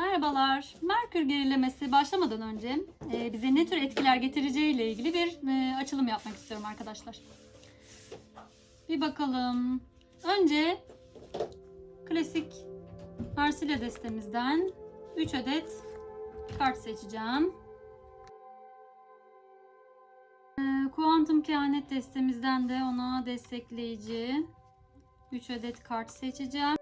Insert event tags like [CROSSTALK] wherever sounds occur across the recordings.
Merhabalar. Merkür gerilemesi başlamadan önce e, bize ne tür etkiler getireceği ile ilgili bir e, açılım yapmak istiyorum arkadaşlar. Bir bakalım. Önce klasik Marsilya destemizden 3 adet kart seçeceğim. E, Kuantum kehanet destemizden de ona destekleyici 3 adet kart seçeceğim.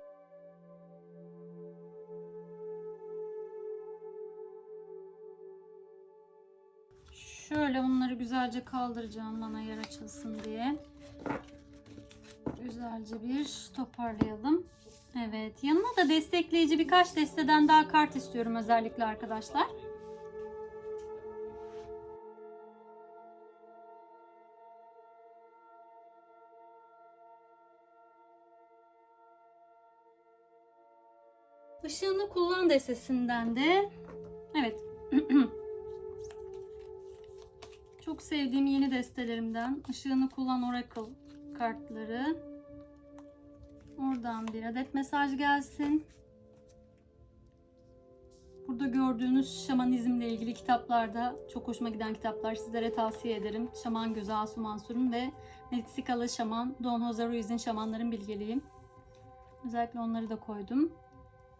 Şöyle bunları güzelce kaldıracağım bana yer açılsın diye. Güzelce bir toparlayalım. Evet yanına da destekleyici birkaç desteden daha kart istiyorum özellikle arkadaşlar. Işığını kullan destesinden de evet [CLEARS THROAT] Çok sevdiğim yeni destelerimden Işığını Kullan Oracle kartları. Oradan bir adet mesaj gelsin. Burada gördüğünüz şamanizmle ilgili kitaplarda çok hoşuma giden kitaplar sizlere tavsiye ederim. Şaman Gözü Asu Mansur'un ve Meksikalı Şaman Don Jose Ruiz'in Şamanların Bilgeliği. Özellikle onları da koydum.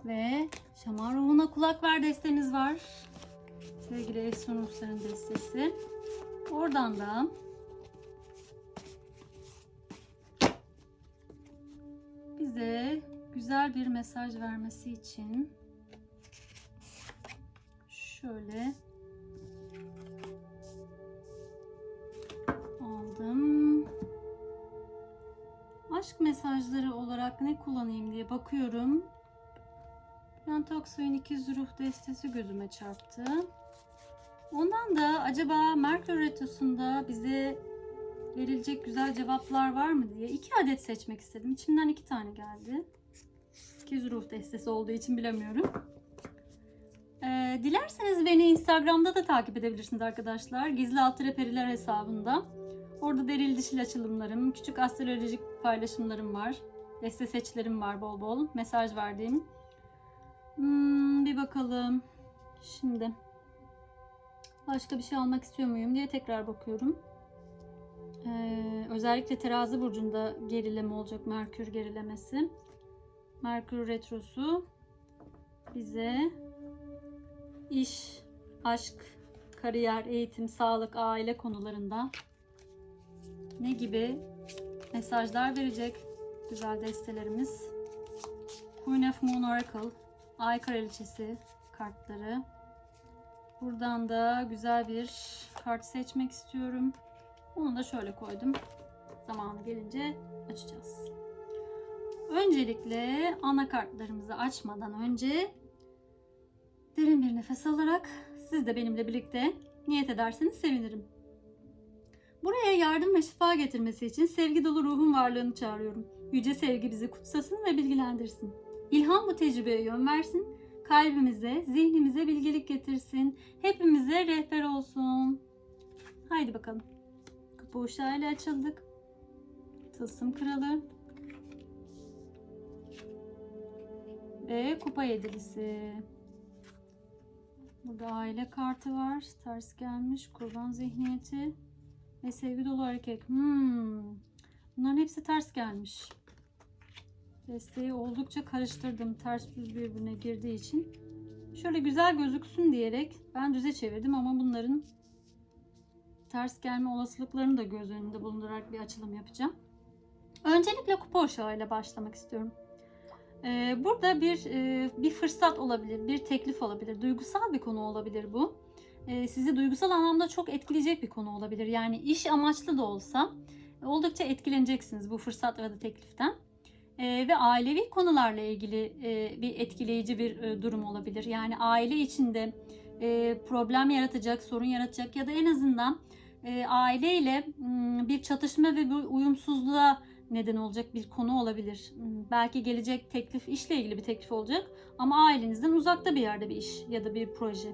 Ve Şaman Ruhuna Kulak Ver destemiz var. Sevgili Efsun Ruhsar'ın destesi. Oradan da bize güzel bir mesaj vermesi için şöyle aldım. Aşk mesajları olarak ne kullanayım diye bakıyorum. Bülent Aksoy'un ikiz ruh destesi gözüme çarptı. Acaba Merkür Retrosu'nda bize verilecek güzel cevaplar var mı diye iki adet seçmek istedim. İçimden iki tane geldi. İkiz ruh destesi olduğu için bilemiyorum. Ee, dilerseniz beni Instagram'da da takip edebilirsiniz arkadaşlar. Gizli Altıra Periler hesabında. Orada deril dişil açılımlarım, küçük astrolojik paylaşımlarım var. Deste seçlerim var bol bol. Mesaj verdiğim. Hmm, bir bakalım. Şimdi başka bir şey almak istiyor muyum diye tekrar bakıyorum. Ee, özellikle terazi burcunda gerileme olacak. Merkür gerilemesi. Merkür retrosu bize iş, aşk, kariyer, eğitim, sağlık, aile konularında ne gibi mesajlar verecek güzel destelerimiz. Queen of Moon Oracle, Ay Kraliçesi kartları. Buradan da güzel bir kart seçmek istiyorum. Onu da şöyle koydum. Zamanı gelince açacağız. Öncelikle ana kartlarımızı açmadan önce derin bir nefes alarak siz de benimle birlikte niyet ederseniz sevinirim. Buraya yardım ve şifa getirmesi için sevgi dolu ruhun varlığını çağırıyorum. Yüce sevgi bizi kutsasın ve bilgilendirsin. İlham bu tecrübeye yön versin. Kalbimize, zihnimize bilgelik getirsin. Hepimize rehber olsun. Haydi bakalım. Kupa uşağıyla açıldık. Tılsım kralı. Ve kupa yedilisi. Burada aile kartı var. Ters gelmiş. Kurban zihniyeti. Ve sevgi dolu erkek. Hmm. Bunların hepsi ters gelmiş. Desteği oldukça karıştırdım. Ters düz birbirine girdiği için. Şöyle güzel gözüksün diyerek ben düze çevirdim ama bunların ters gelme olasılıklarını da göz önünde bulundurarak bir açılım yapacağım. Öncelikle kupa ile başlamak istiyorum. Ee, burada bir e, bir fırsat olabilir, bir teklif olabilir, duygusal bir konu olabilir bu. Ee, sizi duygusal anlamda çok etkileyecek bir konu olabilir. Yani iş amaçlı da olsa oldukça etkileneceksiniz bu fırsat ya da tekliften. Ve ailevi konularla ilgili bir etkileyici bir durum olabilir. Yani aile içinde problem yaratacak, sorun yaratacak ya da en azından aileyle bir çatışma ve bir uyumsuzluğa neden olacak bir konu olabilir. Belki gelecek teklif işle ilgili bir teklif olacak ama ailenizden uzakta bir yerde bir iş ya da bir proje.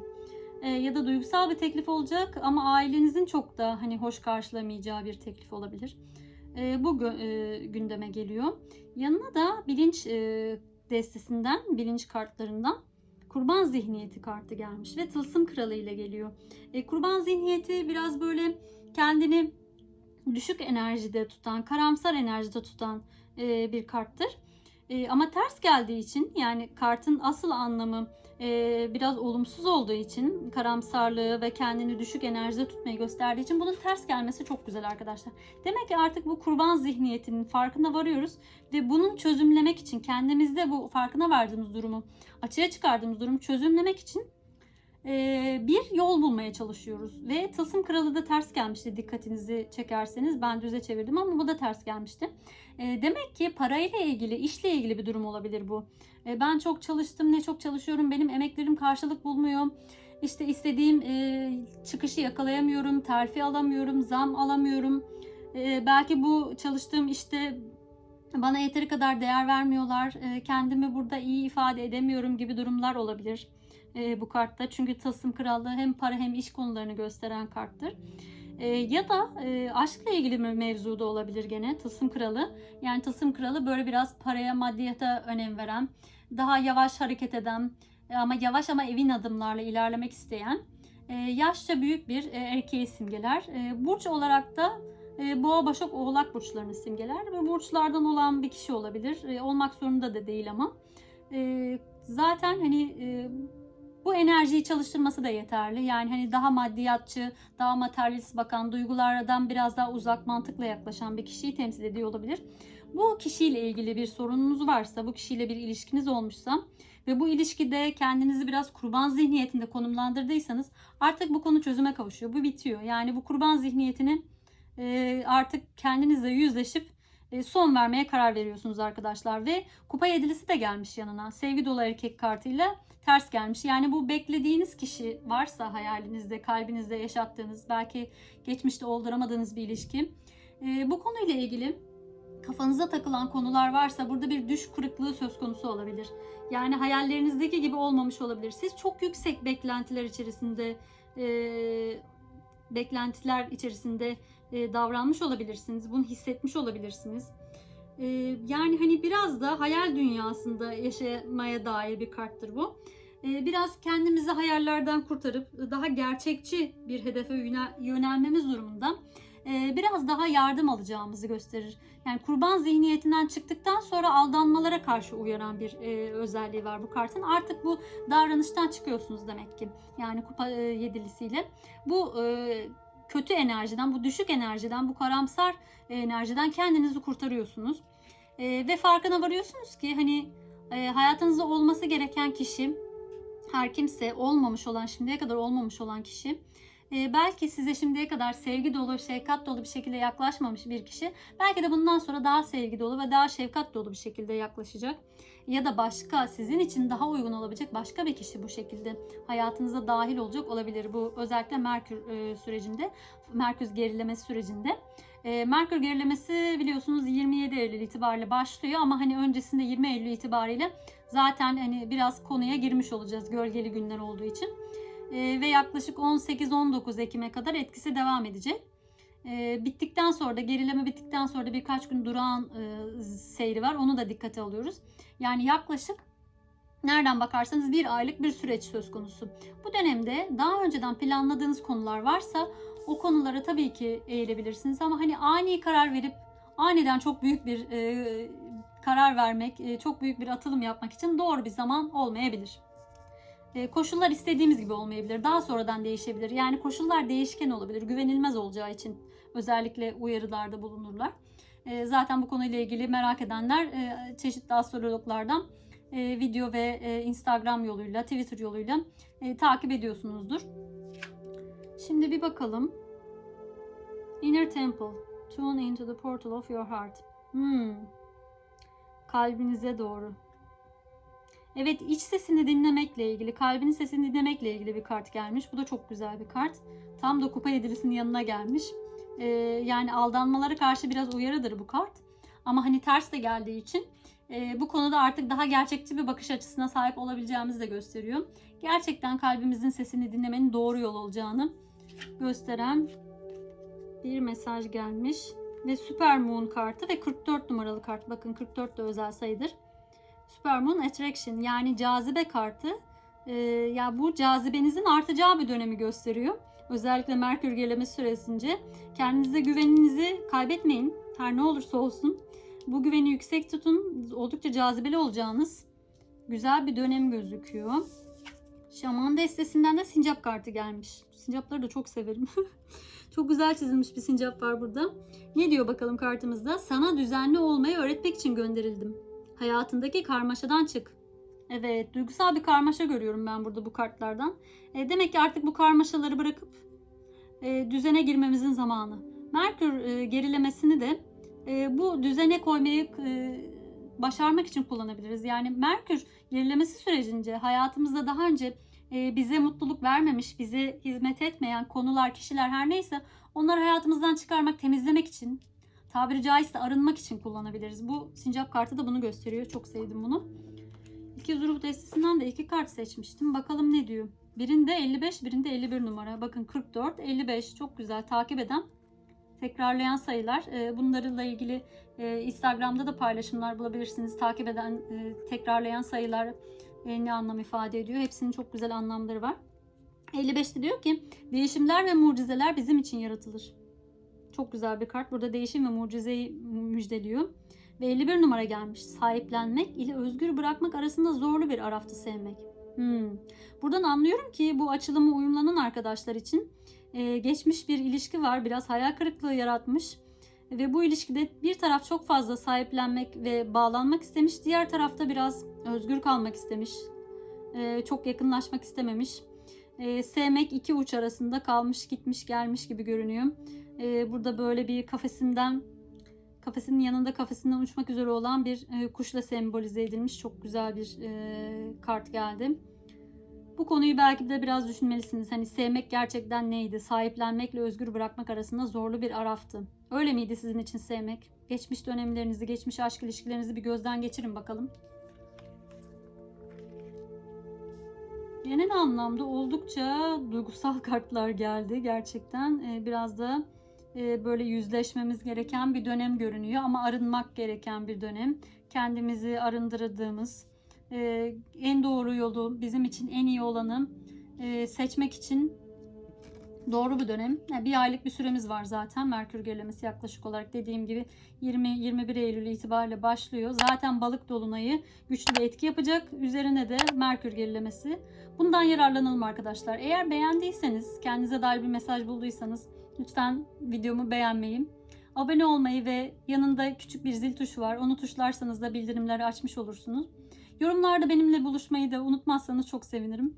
Ya da duygusal bir teklif olacak ama ailenizin çok da hani hoş karşılamayacağı bir teklif olabilir. E, bu e, gündeme geliyor. Yanına da bilinç e, destesinden, bilinç kartlarından kurban zihniyeti kartı gelmiş ve tılsım kralı ile geliyor. E, kurban zihniyeti biraz böyle kendini düşük enerjide tutan, karamsar enerjide tutan e, bir karttır. E, ama ters geldiği için yani kartın asıl anlamı e, biraz olumsuz olduğu için karamsarlığı ve kendini düşük enerjide tutmayı gösterdiği için bunun ters gelmesi çok güzel arkadaşlar. Demek ki artık bu kurban zihniyetinin farkına varıyoruz ve bunun çözümlemek için kendimizde bu farkına vardığımız durumu açığa çıkardığımız durumu çözümlemek için e, bir yol bulmaya çalışıyoruz. Ve tılsım kralı da ters gelmişti dikkatinizi çekerseniz. Ben düze çevirdim ama bu da ters gelmişti. E, demek ki parayla ilgili, işle ilgili bir durum olabilir bu. E, ben çok çalıştım, ne çok çalışıyorum, benim emeklerim karşılık bulmuyor. İşte istediğim e, çıkışı yakalayamıyorum, terfi alamıyorum, zam alamıyorum. E, belki bu çalıştığım işte bana yeteri kadar değer vermiyorlar, e, kendimi burada iyi ifade edemiyorum gibi durumlar olabilir e, bu kartta. Çünkü Tılsım Krallığı hem para hem iş konularını gösteren karttır. E, ya da e, aşkla ilgili bir mevzu da olabilir gene Tılsım Kralı. Yani Tılsım Kralı böyle biraz paraya, maddiyata önem veren, daha yavaş hareket eden e, ama yavaş ama evin adımlarla ilerlemek isteyen e, yaşça büyük bir e, erkeği simgeler. E, burç olarak da e, Boğa, Başak, Oğlak burçlarını simgeler ve burçlardan olan bir kişi olabilir. E, olmak zorunda da değil ama. E, zaten hani e, bu enerjiyi çalıştırması da yeterli. Yani hani daha maddiyatçı, daha materyalist bakan, duygulardan biraz daha uzak, mantıkla yaklaşan bir kişiyi temsil ediyor olabilir. Bu kişiyle ilgili bir sorununuz varsa, bu kişiyle bir ilişkiniz olmuşsa ve bu ilişkide kendinizi biraz kurban zihniyetinde konumlandırdıysanız artık bu konu çözüme kavuşuyor. Bu bitiyor. Yani bu kurban zihniyetini artık kendinizle yüzleşip son vermeye karar veriyorsunuz arkadaşlar. Ve kupa yedilisi de gelmiş yanına. Sevgi dolu erkek kartıyla ters gelmiş. Yani bu beklediğiniz kişi varsa hayalinizde, kalbinizde yaşattığınız, belki geçmişte olduramadığınız bir ilişki. E, bu konuyla ilgili kafanıza takılan konular varsa burada bir düş kırıklığı söz konusu olabilir. Yani hayallerinizdeki gibi olmamış olabilir. Siz çok yüksek beklentiler içerisinde e, beklentiler içerisinde e, davranmış olabilirsiniz. Bunu hissetmiş olabilirsiniz. E, yani hani biraz da hayal dünyasında yaşamaya dair bir karttır bu. E, biraz kendimizi hayallerden kurtarıp daha gerçekçi bir hedefe yönelmemiz durumunda biraz daha yardım alacağımızı gösterir. Yani kurban zihniyetinden çıktıktan sonra aldanmalara karşı uyaran bir e, özelliği var bu kartın. Artık bu davranıştan çıkıyorsunuz demek ki. Yani kupa e, yedilisiyle. Bu e, kötü enerjiden, bu düşük enerjiden, bu karamsar enerjiden kendinizi kurtarıyorsunuz. E, ve farkına varıyorsunuz ki hani e, hayatınızda olması gereken kişi her kimse olmamış olan, şimdiye kadar olmamış olan kişi e, belki size şimdiye kadar sevgi dolu, şefkat dolu bir şekilde yaklaşmamış bir kişi belki de bundan sonra daha sevgi dolu ve daha şefkat dolu bir şekilde yaklaşacak. Ya da başka sizin için daha uygun olabilecek başka bir kişi bu şekilde hayatınıza dahil olacak olabilir. Bu özellikle Merkür e, sürecinde, Merkür gerilemesi sürecinde. E, Merkür gerilemesi biliyorsunuz 27 Eylül itibariyle başlıyor ama hani öncesinde 20 Eylül itibariyle zaten hani biraz konuya girmiş olacağız gölgeli günler olduğu için. E, ve yaklaşık 18-19 Ekim'e kadar etkisi devam edecek. E, bittikten sonra da gerileme bittikten sonra da birkaç gün durağan e, seyri var. Onu da dikkate alıyoruz. Yani yaklaşık nereden bakarsanız bir aylık bir süreç söz konusu. Bu dönemde daha önceden planladığınız konular varsa o konulara tabii ki eğilebilirsiniz ama hani ani karar verip aniden çok büyük bir e, karar vermek, e, çok büyük bir atılım yapmak için doğru bir zaman olmayabilir. E, koşullar istediğimiz gibi olmayabilir. Daha sonradan değişebilir. Yani koşullar değişken olabilir. Güvenilmez olacağı için özellikle uyarılarda bulunurlar. E, zaten bu konuyla ilgili merak edenler e, çeşitli astrologlardan video ve Instagram yoluyla, Twitter yoluyla takip ediyorsunuzdur. Şimdi bir bakalım. Inner Temple. Tune into the portal of your heart. Hmm. Kalbinize doğru. Evet iç sesini dinlemekle ilgili, kalbinin sesini dinlemekle ilgili bir kart gelmiş. Bu da çok güzel bir kart. Tam da kupa yedilisinin yanına gelmiş. Ee, yani aldanmalara karşı biraz uyarıdır bu kart. Ama hani ters de geldiği için e, bu konuda artık daha gerçekçi bir bakış açısına sahip olabileceğimizi de gösteriyor. Gerçekten kalbimizin sesini dinlemenin doğru yol olacağını gösteren bir mesaj gelmiş. Ve Super Moon kartı ve 44 numaralı kart. Bakın 44 de özel sayıdır. Supermoon Attraction yani cazibe kartı Ee, ya bu cazibenizin artacağı bir dönemi gösteriyor. Özellikle Merkür gerilemesi süresince kendinize güveninizi kaybetmeyin. Her ne olursa olsun. Bu güveni yüksek tutun. Oldukça cazibeli olacağınız güzel bir dönem gözüküyor. Şaman destesinden de sincap kartı gelmiş. Sincapları da çok severim. [LAUGHS] çok güzel çizilmiş bir sincap var burada. Ne diyor bakalım kartımızda? Sana düzenli olmayı öğretmek için gönderildim. Hayatındaki karmaşadan çık. Evet, duygusal bir karmaşa görüyorum ben burada bu kartlardan. E, demek ki artık bu karmaşaları bırakıp e, düzene girmemizin zamanı. Merkür e, gerilemesini de e, bu düzene koymayı e, başarmak için kullanabiliriz. Yani Merkür gerilemesi sürecince hayatımızda daha önce e, bize mutluluk vermemiş, bize hizmet etmeyen konular, kişiler her neyse onları hayatımızdan çıkarmak, temizlemek için, tabiri caizse arınmak için kullanabiliriz. Bu sincap kartı da bunu gösteriyor. Çok sevdim bunu. İki ruh destesinden de iki kart seçmiştim. Bakalım ne diyor. Birinde 55, birinde 51 numara. Bakın 44, 55 çok güzel takip eden tekrarlayan sayılar. Ee, Bunlarla ilgili e, Instagram'da da paylaşımlar bulabilirsiniz. Takip eden e, tekrarlayan sayılar e, ne anlam ifade ediyor? Hepsinin çok güzel anlamları var. 55'te diyor ki değişimler ve mucizeler bizim için yaratılır. Çok güzel bir kart. Burada değişim ve mucizeyi müjdeliyor. Ve 51 numara gelmiş. Sahiplenmek ile özgür bırakmak arasında zorlu bir araftı sevmek. Hmm. Buradan anlıyorum ki bu açılımı uyumlanan arkadaşlar için e, geçmiş bir ilişki var. Biraz hayal kırıklığı yaratmış. Ve bu ilişkide bir taraf çok fazla sahiplenmek ve bağlanmak istemiş. Diğer tarafta biraz özgür kalmak istemiş. E, çok yakınlaşmak istememiş. E, sevmek iki uç arasında kalmış gitmiş gelmiş gibi görünüyor. E, burada böyle bir kafesinden kafesinin yanında kafesinden uçmak üzere olan bir e, kuşla sembolize edilmiş çok güzel bir e, kart geldi. Bu konuyu belki de biraz düşünmelisiniz. Hani sevmek gerçekten neydi? Sahiplenmekle özgür bırakmak arasında zorlu bir araftı. Öyle miydi sizin için sevmek? Geçmiş dönemlerinizi, geçmiş aşk ilişkilerinizi bir gözden geçirin bakalım. Genel anlamda oldukça duygusal [LAUGHS] kartlar geldi gerçekten. Ee, biraz da böyle yüzleşmemiz gereken bir dönem görünüyor ama arınmak gereken bir dönem. Kendimizi arındırdığımız, e, en doğru yolu, bizim için en iyi olanı e, seçmek için doğru bir dönem. Bir aylık bir süremiz var zaten. Merkür gerilemesi yaklaşık olarak dediğim gibi 20-21 Eylül itibariyle başlıyor. Zaten balık dolunayı güçlü bir etki yapacak. Üzerine de Merkür gerilemesi. Bundan yararlanalım arkadaşlar. Eğer beğendiyseniz, kendinize dair bir mesaj bulduysanız lütfen videomu beğenmeyi, abone olmayı ve yanında küçük bir zil tuşu var. Onu tuşlarsanız da bildirimleri açmış olursunuz. Yorumlarda benimle buluşmayı da unutmazsanız çok sevinirim.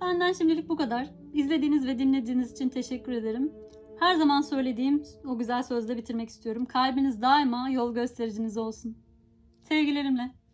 Benden şimdilik bu kadar. İzlediğiniz ve dinlediğiniz için teşekkür ederim. Her zaman söylediğim o güzel sözle bitirmek istiyorum. Kalbiniz daima yol göstericiniz olsun. Sevgilerimle.